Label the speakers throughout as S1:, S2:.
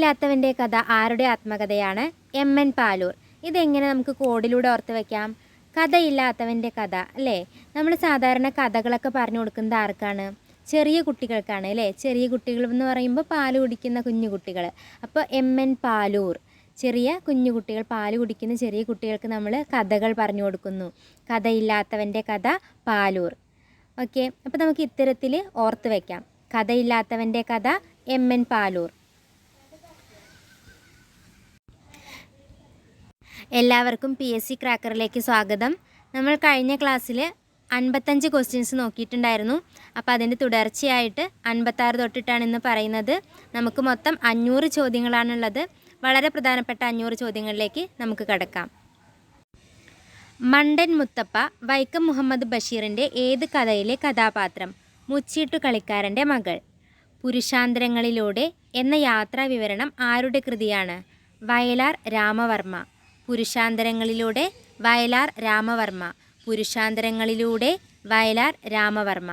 S1: ഇല്ലാത്തവന്റെ കഥ ആരുടെ ആത്മകഥയാണ്? എം. എൻ. പാലൂർ. ഇതെങ്ങനെ നമുക്ക് കോഡിലൂടെ ഓർത്ത് വെക്കാം? കഥയില്ലാത്തവന്റെ കഥ അല്ലേ? നമ്മൾ സാധാരണ കഥകളൊക്കെ പറഞ്ഞു കൊടുക്കുന്നത് ആർക്കാണ്? ചെറിയ കുട്ടികൾക്കാണ് അല്ലേ? ചെറിയ കുട്ടികൾ എന്ന് പറയുമ്പോൾ പാൽ കുടിക്കുന്ന കുഞ്ഞു കുട്ടികൾ. അപ്പോൾ എം. എൻ. പാലൂർ. ചെറിയ കുഞ്ഞു കുട്ടികൾ പാൽ കുടിക്കുന്ന ചെറിയ കുട്ടികൾക്ക് നമ്മൾ കഥകൾ പറഞ്ഞു കൊടുക്കുന്നു. കഥയില്ലാത്തവന്റെ കഥ പാലൂർ. ഓക്കെ? അപ്പോൾ നമുക്ക് ഇത്തരത്തിൽ ഓർത്ത് വയ്ക്കാം കഥയില്ലാത്തവന്റെ കഥ എം. എൻ. പാലൂർ. എല്ലാവർക്കും പി എസ് സി ക്രാക്കറിലേക്ക് സ്വാഗതം. നമ്മൾ കഴിഞ്ഞ ക്ലാസ്സിൽ അൻപത്തഞ്ച് ക്വസ്റ്റ്യൻസ് നോക്കിയിട്ടുണ്ടായിരുന്നു. അപ്പോൾ അതിന്റെ തുടർച്ചയായിട്ട് അൻപത്താറ് തൊട്ടിട്ടാണ് ഇന്ന് പറയുന്നത്. നമുക്ക് മൊത്തം അഞ്ഞൂറ് ചോദ്യങ്ങളാണുള്ളത്. വളരെ പ്രധാനപ്പെട്ട അഞ്ഞൂറ് ചോദ്യങ്ങളിലേക്ക് നമുക്ക് കടക്കാം. മണ്ടൻ മുത്തപ്പ വൈക്കം മുഹമ്മദ് ബഷീറിന്റെ ഏത് കഥയിലെ കഥാപാത്രം? മുച്ചീട്ടു കളിക്കാരന്റെ മകൾ. പുരുഷാന്തരങ്ങളിലൂടെ എന്ന യാത്രാ വിവരണം ആരുടെ കൃതിയാണ്? വയലാർ രാമവർമ്മ. പുരുഷാന്തരങ്ങളിലൂടെ വയലാർ രാമവർമ്മ പുരുഷാന്തരങ്ങളിലൂടെ വയലാർ രാമവർമ്മ.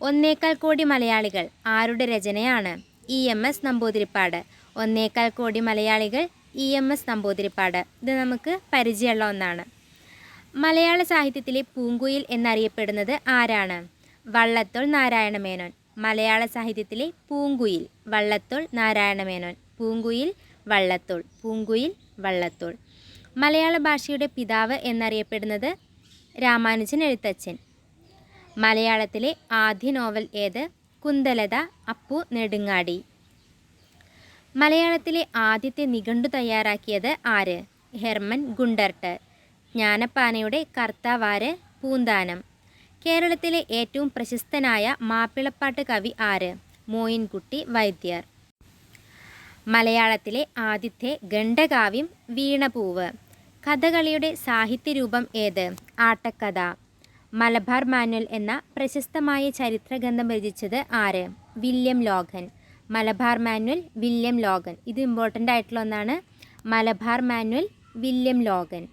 S1: ഒന്നേക്കാൽ കോടി മലയാളികൾ ആരുടെ രചനയാണ്? E M S Namboodiripad. ഒന്നേക്കാൽ കോടി മലയാളികൾ ഇ എം എസ് നമ്പൂതിരിപ്പാട്. ഇത് നമുക്ക് പരിചയമുള്ള ഒന്നാണ്. മലയാള സാഹിത്യത്തിലെ പൂങ്കുയിൽ എന്നറിയപ്പെടുന്നത് ആരാണ്? വള്ളത്തോൾ നാരായണ മേനോൻ. മലയാള സാഹിത്യത്തിലെ പൂങ്കുയിൽ വള്ളത്തോൾ നാരായണ മേനോൻ. പൂങ്കുയിൽ വള്ളത്തോൾ. പൂങ്കുയിൽ വള്ളത്തോൾ. മലയാള ഭാഷയുടെ പിതാവ് എന്നറിയപ്പെടുന്നത് രാമാനുജൻ എഴുത്തച്ഛൻ. മലയാളത്തിലെ ആദ്യ നോവൽ ഏത്? കുന്തലത അപ്പു നെടുങ്ങാടി. മലയാളത്തിലെ ആദ്യത്തെ നിഘണ്ടു തയ്യാറാക്കിയത് ആര്? Hermann Gundert. ജ്ഞാനപ്പാനയുടെ കർത്താവാര് പൂന്താനം. കേരളത്തിലെ ഏറ്റവും പ്രശസ്തനായ മാപ്പിളപ്പാട്ട് കവി ആര്? മോയിൻകുട്ടി വൈദ്യർ. മലയാളത്തിലെ ആദ്യത്തെ ഗണ്ഡകാവ്യം വീണപൂവ്. കഥകളിയുടെ സാഹിത്യ രൂപം ഏത്? ആട്ടക്കഥ. മലബാർ മാനുവൽ എന്ന പ്രശസ്തമായ ചരിത്രഗ്രന്ഥം രചിച്ചത് ആര്? William Logan. Malabar manual William Logan. ഇത് ഇമ്പോർട്ടന്റ് ആയിട്ടുള്ള ഒന്നാണ്. Malabar manual William Logan.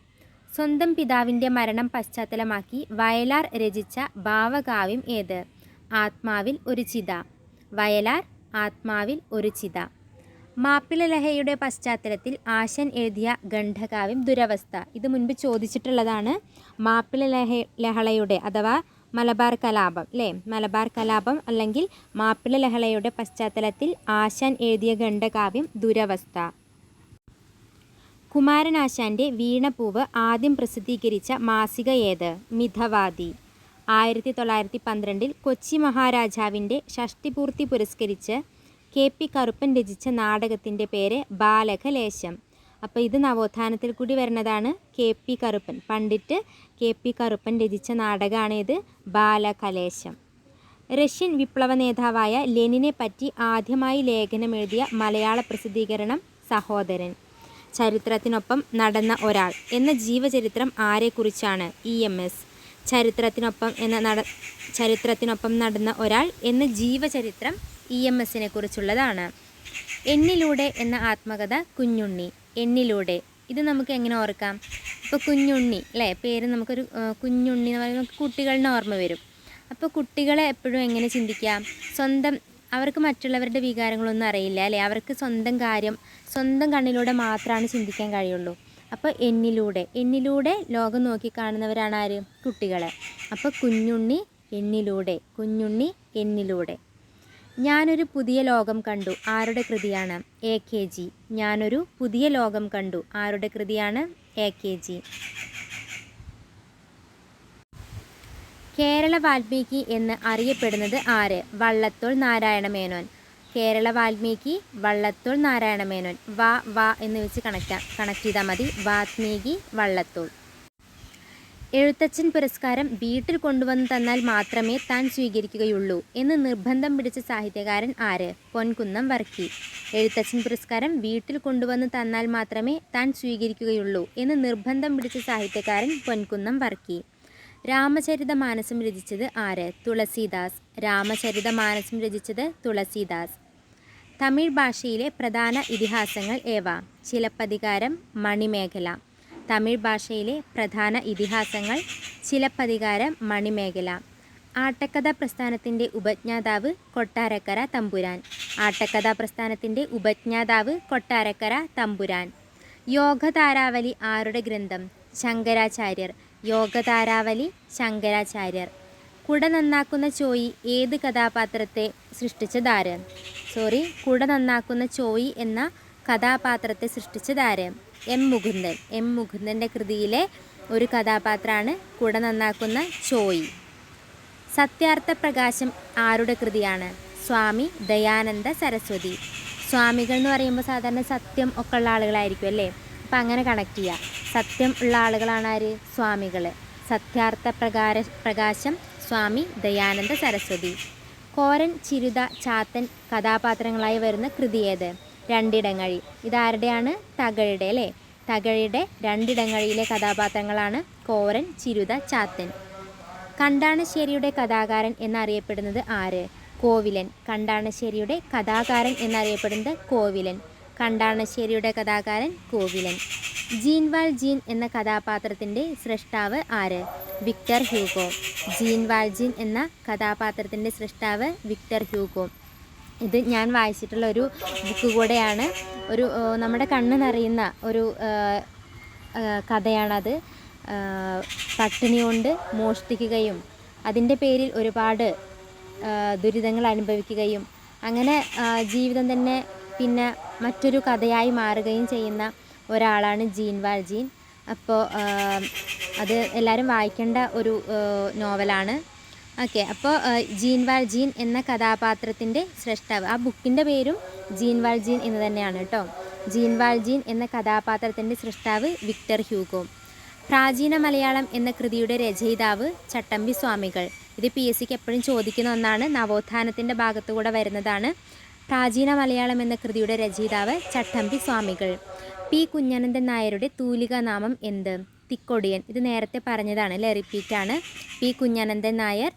S1: സ്വന്തം പിതാവിന്റെ മരണം പശ്ചാത്തലമാക്കി വയലാർ രചിച്ച ഭാവകാവ്യം ഏത്? ആത്മാവിൽ ഒരു ചിത. വയലാർ ആത്മാവിൽ ഒരു ചിത. മാപ്പിള ലഹയുടെ പശ്ചാത്തലത്തിൽ ആശൻ എഴുതിയ ഗണ്ഠകാവ്യം ദുരവസ്ഥ. ഇത് മുൻപ് ചോദിച്ചിട്ടുള്ളതാണ്. മാപ്പിള ലഹ ലഹളയുടെ അഥവാ മലബാർ കലാപം അല്ലേ മലബാർ കലാപം അല്ലെങ്കിൽ മാപ്പിള ലഹളയുടെ പശ്ചാത്തലത്തിൽ ആശാൻ എഴുതിയ ഗണ്ഠകാവ്യം ദുരവസ്ഥ. കുമാരനാശാന്റെ വീണപൂവ് ആദ്യം പ്രസിദ്ധീകരിച്ച മാസിക ഏത്? മിഥവാദി. ആയിരത്തി തൊള്ളായിരത്തി പന്ത്രണ്ടിൽ കൊച്ചി മഹാരാജാവിന്റെ ഷഷ്ടിപൂർത്തി പുരസ്കരിച്ച് കെ പി കറുപ്പൻ രചിച്ച നാടകത്തിന്റെ പേര് ബാലകലേശം. അപ്പോൾ ഇത് നവോത്ഥാനത്തിൽ കൂടി വരുന്നതാണ് K P Karuppan. Pandit K P Karuppan രചിച്ച നാടകമാണ് ഇത് ബാലകലേശം. റഷ്യൻ വിപ്ലവ നേതാവായ ലെനിനെ പറ്റി ആദ്യമായി ലേഖനം എഴുതിയ മലയാള പ്രസിദ്ധീകരണം സഹോദരൻ. ചരിത്രത്തിനൊപ്പം നടന്ന ഒരാൾ എന്ന ജീവചരിത്രം ആരെക്കുറിച്ചാണ്? E M S. ചരിത്രത്തിനൊപ്പം എന്ന നട ചരിത്രത്തിനൊപ്പം നടന്ന ഒരാൾ എന്ന ജീവചരിത്രം ഇ എം എസിനെ കുറിച്ചുള്ളതാണ്. എന്നിലൂടെ എന്ന ആത്മകഥ കുഞ്ഞുണ്ണി. എന്നിലൂടെ. ഇത് നമുക്ക് എങ്ങനെ ഓർക്കാം? ഇപ്പോൾ കുഞ്ഞുണ്ണി അല്ലേ? പേര് നമുക്കൊരു കുഞ്ഞുണ്ണി എന്ന് പറയുമ്പോൾ നമുക്ക് കുട്ടികളുടെ ഓർമ്മ വരും. അപ്പോൾ കുട്ടികളെ എപ്പോഴും എങ്ങനെ ചിന്തിക്കാം? സ്വന്തം അവർക്ക് മറ്റുള്ളവരുടെ വികാരങ്ങളൊന്നും അറിയില്ല അല്ലേ? അവർക്ക് സ്വന്തം കാര്യം സ്വന്തം കണ്ണിലൂടെ മാത്രമാണ് ചിന്തിക്കാൻ കഴിയുള്ളൂ. അപ്പോൾ എന്നിലൂടെ. എന്നിലൂടെ ലോകം നോക്കി കാണുന്നവരാണ് ആര്? കുട്ടികളെ. അപ്പോൾ കുഞ്ഞുണ്ണി എന്നിലൂടെ. കുഞ്ഞുണ്ണി എന്നിലൂടെ. ഞാനൊരു പുതിയ ലോകം കണ്ടു. ആരുടെ കൃതിയാണ്? A K G. ഞാനൊരു പുതിയ ലോകം കണ്ടു. ആരുടെ കൃതിയാണ്? A K G. Kerala Valmiki എന്ന് അറിയപ്പെടുന്നത് ആര്? വള്ളത്തോൾ നാരായണ മേനോൻ. കേരള വാൽമീകി വള്ളത്തോൾ നാരായണ മേനോൻ. വാ വാ എന്ന് വെച്ച് കണക്ട് കണക്ട് ചെയ്താൽ മതി. വാത്മീകി വള്ളത്തോൾ. എഴുത്തച്ഛൻ പുരസ്കാരം വീട്ടിൽ കൊണ്ടുവന്നു തന്നാൽ മാത്രമേ താൻ സ്വീകരിക്കുകയുള്ളൂ എന്ന് നിർബന്ധം പിടിച്ച സാഹിത്യകാരൻ ആര്? പൊൻകുന്നം വർക്കി. എഴുത്തച്ഛൻ പുരസ്കാരം വീട്ടിൽ കൊണ്ടുവന്നു തന്നാൽ മാത്രമേ താൻ സ്വീകരിക്കുകയുള്ളൂ എന്ന് നിർബന്ധം പിടിച്ച സാഹിത്യകാരൻ പൊൻകുന്നം വർക്കി. രാമചരിത മാനസം രചിച്ചത് ആര്? തുളസീദാസ്. രാമചരിതമാനസം രചിച്ചത് തുളസീദാസ്. തമിഴ് ഭാഷയിലെ പ്രധാന ഇതിഹാസങ്ങൾ ഏവ? ചിലപ്പതികാരം മണിമേഖല. തമിഴ് ഭാഷയിലെ പ്രധാന ഇതിഹാസങ്ങൾ ചിലപ്പതികാരം മണിമേഖല ആട്ടക്കഥ പ്രസ്ഥാനത്തിന്റെ ഉപജ്ഞാതാവ് കൊട്ടാരക്കര തമ്പുരാൻ ആട്ടക്കഥ പ്രസ്ഥാനത്തിന്റെ ഉപജ്ഞാതാവ് കൊട്ടാരക്കര തമ്പുരാൻ യോഗതാരാവലി ആരുടെ ഗ്രന്ഥം? ശങ്കരാചാര്യർ യോഗതാരാവലി ശങ്കരാചാര്യർ. കുട നന്നാക്കുന്ന ചോയി ഏത് കഥാപാത്രത്തെ സൃഷ്ടിച്ചതാര്? സോറി കുട നന്നാക്കുന്ന ചോയി എന്ന കഥാപാത്രത്തെ സൃഷ്ടിച്ചതാര്? എം മുകുന്ദൻ. എം മുകുന്ദന്റെ കൃതിയിലെ ഒരു കഥാപാത്രമാണ് കുട നന്നാക്കുന്ന ചോയി. സത്യാർത്ഥ പ്രകാശം ആരുടെ കൃതിയാണ്? സ്വാമി ദയാനന്ദ സരസ്വതി. സ്വാമികൾ എന്ന് പറയുമ്പോൾ സാധാരണ സത്യം ഒക്കെ ഉള്ള ആളുകളായിരിക്കും അല്ലേ? അപ്പം അങ്ങനെ കണക്ട് ചെയ്യുക സത്യം ഉള്ള ആളുകളാണ് ആര്? സ്വാമികൾ സത്യാർത്ഥ പ്രകാര പ്രകാശം സ്വാമി ദയാനന്ദ സരസ്വതി. കോരൻ ചിരുത ചാത്തൻ കഥാപാത്രങ്ങളായി വരുന്ന കൃതി ഏത്? രണ്ടിടങ്ങഴി. ഇതാരുടെയാണ്? തകഴിയുടെ അല്ലേ? തകഴിയുടെ രണ്ടിടങ്ങഴിയിലെ കഥാപാത്രങ്ങളാണ് കോരൻ ചിരുത ചാത്തൻ. കണ്ടാണശ്ശേരിയുടെ കഥാകാരൻ എന്നറിയപ്പെടുന്നത് ആര്? കോവിലൻ. കണ്ടാണശ്ശേരിയുടെ കഥാകാരൻ എന്നറിയപ്പെടുന്നത് കോവിലൻ. കണ്ടാണശ്ശേരിയുടെ കഥാകാരൻ കോവിലൻ. ജീൻവാൽ ജീൻ എന്ന കഥാപാത്രത്തിന്റെ സൃഷ്ടാവ് ആര്? Victor Hugo. ജീൻവാൽ ജീൻ എന്ന കഥാപാത്രത്തിന്റെ സൃഷ്ടാവ് വിക്ടർ ഹ്യൂഗോ. ഇത് ഞാൻ വായിച്ചിട്ടുള്ള ഒരു ബുക്ക് കൂടെയാണ്. ഒരു നമ്മുടെ കണ്ണ് നിറയുന്ന ഒരു കഥയാണത്. പട്ടിണി കൊണ്ട് മോഷ്ടിക്കുകയും അതിന്റെ പേരിൽ ഒരുപാട് ദുരിതങ്ങൾ അനുഭവിക്കുകയും അങ്ങനെ ജീവിതം തന്നെ പിന്നെ മറ്റൊരു കഥയായി മാറുകയും ചെയ്യുന്ന ഒരാളാണ് ജീൻ വാൽജീൻ. അപ്പോൾ അത് എല്ലാവരും വായിക്കേണ്ട ഒരു നോവലാണ്. ഓക്കെ അപ്പോൾ ജീൻവാൾ ജീൻ എന്ന കഥാപാത്രത്തിന്റെ സൃഷ്ടാവ്. ആ ബുക്കിന്റെ പേരും ജീൻവാൾ ജീൻ എന്ന് തന്നെയാണ് കേട്ടോ. ജീൻവാൾ ജീൻ എന്ന കഥാപാത്രത്തിന്റെ സൃഷ്ടാവ് വിക്ടർ ഹ്യൂഗോ. പ്രാചീന മലയാളം എന്ന കൃതിയുടെ രചയിതാവ് ചട്ടമ്പി സ്വാമികൾ. ഇത് പി എസ് സിക്ക് എപ്പോഴും ചോദിക്കുന്ന ഒന്നാണ്. നവോത്ഥാനത്തിന്റെ ഭാഗത്തുകൂടെ വരുന്നതാണ് പ്രാചീന മലയാളം എന്ന കൃതിയുടെ രചയിതാവ് ചട്ടമ്പി സ്വാമികൾ. പി കുഞ്ഞനന്ദൻ നായരുടെ തൂലിക നാമം എന്ത്? തിക്കൊടിയൻ. ഇത് നേരത്തെ പറഞ്ഞതാണ് അല്ലേ? റിപ്പീറ്റാണ്. പി കുഞ്ഞനന്ദൻ നായർ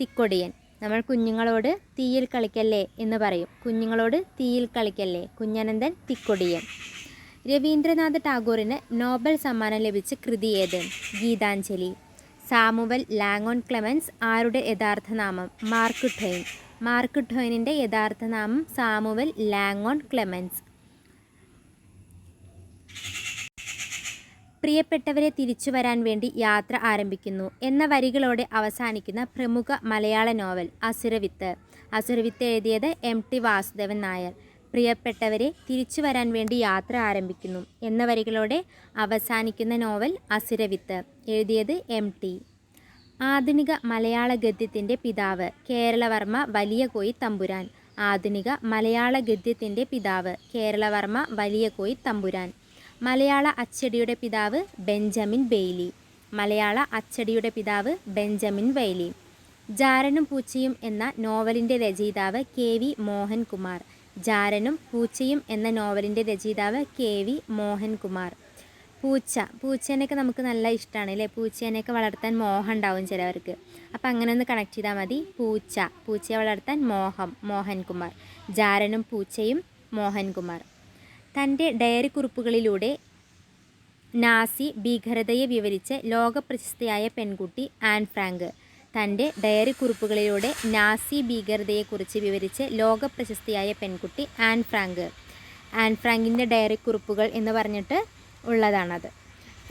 S1: തിക്കൊടിയൻ നമ്മൾ കുഞ്ഞുങ്ങളോട് തീയിൽ കളിക്കല്ലേ എന്ന് പറയും. കുഞ്ഞുങ്ങളോട് തീയിൽ കളിക്കല്ലേ? കുഞ്ഞനന്ദൻ തിക്കൊടിയൻ. രവീന്ദ്രനാഥ് ടാഗോറിന് നോബൽ സമ്മാനം ലഭിച്ച കൃതി ഏത്? ഗീതാഞ്ജലി. സാമുവൽ ലാങ്ങോൺ ക്ലെമൻസ് ആരുടെ യഥാർത്ഥ നാമം? മാർക്ക് ട്വൈൻ മാർക്ക് ട്വൈനിന്റെ യഥാർത്ഥ നാമം സാമുവൽ ലാങ്ങോൺ ക്ലെമൻസ്. പ്രിയപ്പെട്ടവരെ തിരിച്ചു വരാൻ വേണ്ടി യാത്ര ആരംഭിക്കുന്നു എന്ന വരികളോടെ അവസാനിക്കുന്ന പ്രമുഖ മലയാള നോവൽ അസുരവിത്ത് അസുരവിത്ത് എഴുതിയത് എം ടി വാസുദേവൻ നായർ. പ്രിയപ്പെട്ടവരെ തിരിച്ചു വരാൻ വേണ്ടി യാത്ര ആരംഭിക്കുന്നു എന്ന വരികളോടെ അവസാനിക്കുന്ന നോവൽ അസുരവിത്ത് എഴുതിയത് എം ടി. ആധുനിക മലയാള ഗദ്യത്തിന്റെ പിതാവ് കേരളവർമ്മ വലിയ കോയി തമ്പുരാൻ. ആധുനിക മലയാള ഗദ്യത്തിന്റെ പിതാവ് കേരളവർമ്മ വലിയ കോയി തമ്പുരാൻ. മലയാള അച്ചടിയുടെ പിതാവ് ബെഞ്ചമിൻ ബെയ്ലി. മലയാള അച്ചടിയുടെ പിതാവ് ബെഞ്ചമിൻ വൈലി. ജാരനും പൂച്ചയും എന്ന നോവലിന്റെ രചയിതാവ് കെ വി മോഹൻകുമാർ. ജാരനും പൂച്ചയും എന്ന നോവലിന്റെ രചയിതാവ് കെ വി മോഹൻകുമാർ. പൂച്ച പൂച്ചേനെയൊക്കെ നമുക്ക് നല്ല ഇഷ്ടമാണ് അല്ലേ? പൂച്ചേനെയൊക്കെ വളർത്താൻ മോഹം ഉണ്ടാവും ചിലവർക്ക്. അപ്പോൾ അങ്ങനെ ഒന്ന് കണക്ട് ചെയ്താൽ മതി. പൂച്ച പൂച്ചയെ വളർത്താൻ മോഹം മോഹൻകുമാർ. ജാരനും പൂച്ചയും മോഹൻകുമാർ. തന്റെ ഡയറി കുറിപ്പുകളിലൂടെ നാസി ഭീകരതയെ വിവരിച്ച് ലോകപ്രശസ്തയായ പെൺകുട്ടി ആൻ ഫ്രാങ്ക്. തന്റെ ഡയറി കുറിപ്പുകളിലൂടെ നാസി ഭീകരതയെക്കുറിച്ച് വിവരിച്ച് ലോകപ്രശസ്തയായ പെൺകുട്ടി ആൻ ഫ്രാങ്ക്. ആൻ ഫ്രാങ്കിന്റെ ഡയറി കുറിപ്പുകൾ എന്ന് പറഞ്ഞിട്ട് ഉള്ളതാണത്.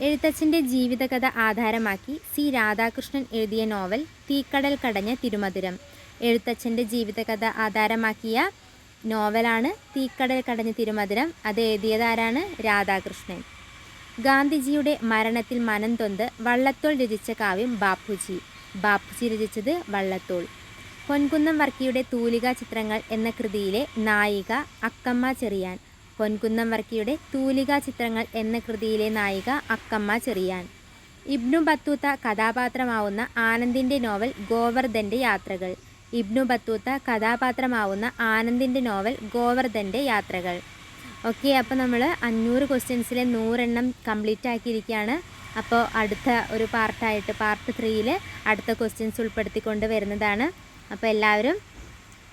S1: എഴുത്തച്ഛന്റെ ജീവിതകഥ ആധാരമാക്കി സി രാധാകൃഷ്ണൻ എഴുതിയ നോവൽ തീക്കടൽ കടഞ്ഞ തിരുമധുരം. എഴുത്തച്ഛന്റെ ജീവിതകഥ ആധാരമാക്കിയ നോവലാണ് തീക്കടൽ കടഞ്ഞ തിരുമധുരം. അത് എഴുതിയതാരാണ്? രാധാകൃഷ്ണൻ. ഗാന്ധിജിയുടെ മരണത്തിൽ മനം തൊന്ത് വള്ളത്തോൾ രചിച്ച കാവ്യം ബാപ്പുജി. ബാപ്പുജി രചിച്ചത് വള്ളത്തോൾ. പൊൻകുന്നം വർക്കിയുടെ തൂലിക ചിത്രങ്ങൾ എന്ന കൃതിയിലെ നായിക അക്കമ്മ ചെറിയാൻ. പൊൻകുന്നം വർക്കിയുടെ തൂലിക ചിത്രങ്ങൾ എന്ന കൃതിയിലെ നായിക അക്കമ്മ ചെറിയാൻ. ഇബ്നു ബത്തൂത്ത കഥാപാത്രമാവുന്ന ആനന്ദിന്റെ നോവൽ ഗോവർദ്ധന്റെ യാത്രകൾ. ഇബ്നു ബത്തൂത്ത കഥാപാത്രമാവുന്ന ആനന്ദിന്റെ നോവൽ ഗോവർദ്ധന്റെ യാത്രകൾ. ഓക്കെ അപ്പോൾ നമ്മൾ അഞ്ഞൂറ് ക്വസ്റ്റ്യൻസിലെ നൂറെണ്ണം കംപ്ലീറ്റ് ആക്കിയിരിക്കുകയാണ് അപ്പോൾ അടുത്ത ഒരു പാർട്ടായിട്ട് പാർട്ട് ത്രീയിൽ അടുത്ത ക്വസ്റ്റ്യൻസ് ഉൾപ്പെടുത്തിക്കൊണ്ട് വരുന്നതാണ്. അപ്പോൾ എല്ലാവരും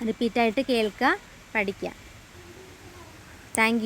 S1: റിപ്പീറ്റായിട്ട് കേൾക്കുക പഠിക്കുക. താങ്ക്